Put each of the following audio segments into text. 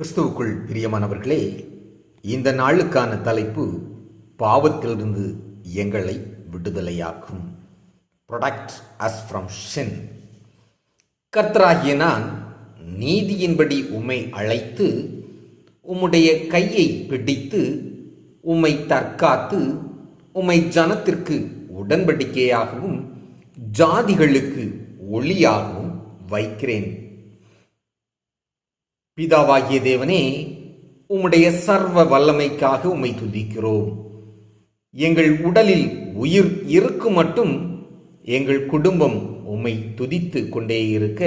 கிறிஸ்துவுக்குள் பிரியமானவர்களே இந்த நாளுக்கான தலைப்பு பாவத்திலிருந்து எங்களை விடுதலையாக்கும். ப்ரொடக்ட் அஸ் ஃப்ரம் ஷின் கர்த்தராகிய நான் நீதியின்படி உம்மை அழைத்து உம்முடைய கையை பிடித்து உம்மை தற்காத்து உம்மை ஜனத்திற்கு உடன்படிக்கையாகவும் ஜாதிகளுக்கு ஒளியாகவும் வைக்கிறேன். பிதாவாகிய தேவனே உம்முடைய சர்வ வல்லமைக்காக உம்மை துதிக்கிறோம். எங்கள் உடலில் உயிர் இருக்கு மட்டும் எங்கள் குடும்பம் உம்மை துதித்து கொண்டே இருக்க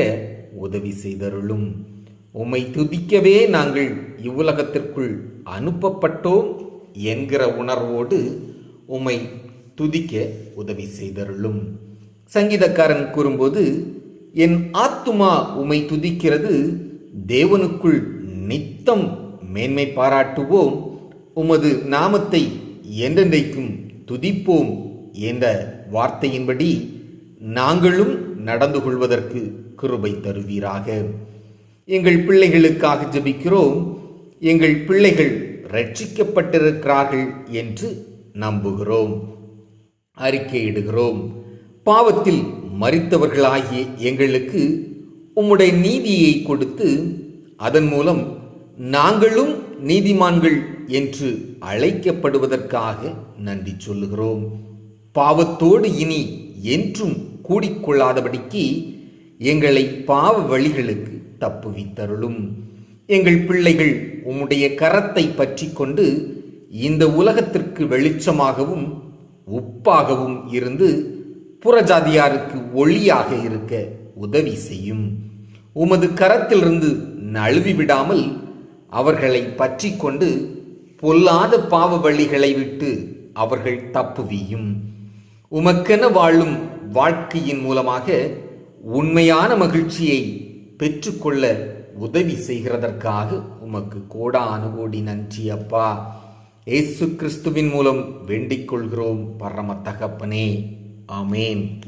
உதவி செய்தருளும். உம்மை துதிக்கவே நாங்கள் இவ்வுலகத்திற்குள் அனுப்பப்பட்டோம் என்கிற உணர்வோடு உம்மை துதிக்க உதவி செய்தருளும். சங்கீதக்காரன் கூறும்போது என் ஆத்துமா உமை துதிக்கிறது தேவனுக்குள் நித்தம் மேன்மை பாராட்டுவோம். உமது நாமத்தை என்றென்றைக்கும் துதிப்போம் என்ற வார்த்தையின்படி நாங்களும் நடந்து கொள்வதற்கு கிருபை தருவீராக. எங்கள் பிள்ளைகளுக்காக ஜெபிக்கிறோம். எங்கள் பிள்ளைகள் ரட்சிக்கப்பட்டிருக்கிறார்கள் என்று நம்புகிறோம். அறிக்கையிடுகிறோம். பாவத்தில் மறித்தவர்களாகிய எங்களுக்கு உம்முடைய நீதியை கொடுத்து அதன் மூலம் நாங்களும் நீதிமான்கள் என்று அழைக்கப்படுவதற்காக நன்றி சொல்லுகிறோம். பாவத்தோடு இனி என்றும் கூடிக்கொள்ளாதபடிக்கு எங்களை பாவ வழிகளுக்கு தப்புவித்தருளும். எங்கள் பிள்ளைகள் உம்முடைய கரத்தை பற்றி கொண்டு இந்த உலகத்திற்கு வெளிச்சமாகவும் உப்பாகவும் இருந்து புறஜாதியாருக்கு ஒளியாக இருக்க உதவி செய்யும். உமது கரத்திலிருந்து நழுவி விடாமல் அவர்களை பற்றி கொண்டு பொல்லாத பாவ வழிகளை விட்டு அவர்கள் தப்புவியும் உமக்கென வாழும் வாழ்க்கையின் மூலமாக உண்மையான மகிழ்ச்சியை பெற்றுக்கொள்ள உதவி செய்கிறதற்காக உமக்கு கோடானு கோடி நன்றி அப்பா. ஏசு கிறிஸ்துவின் மூலம் வேண்டிக் கொள்கிறோம் பரம தகப்பனே. ஆமேன்.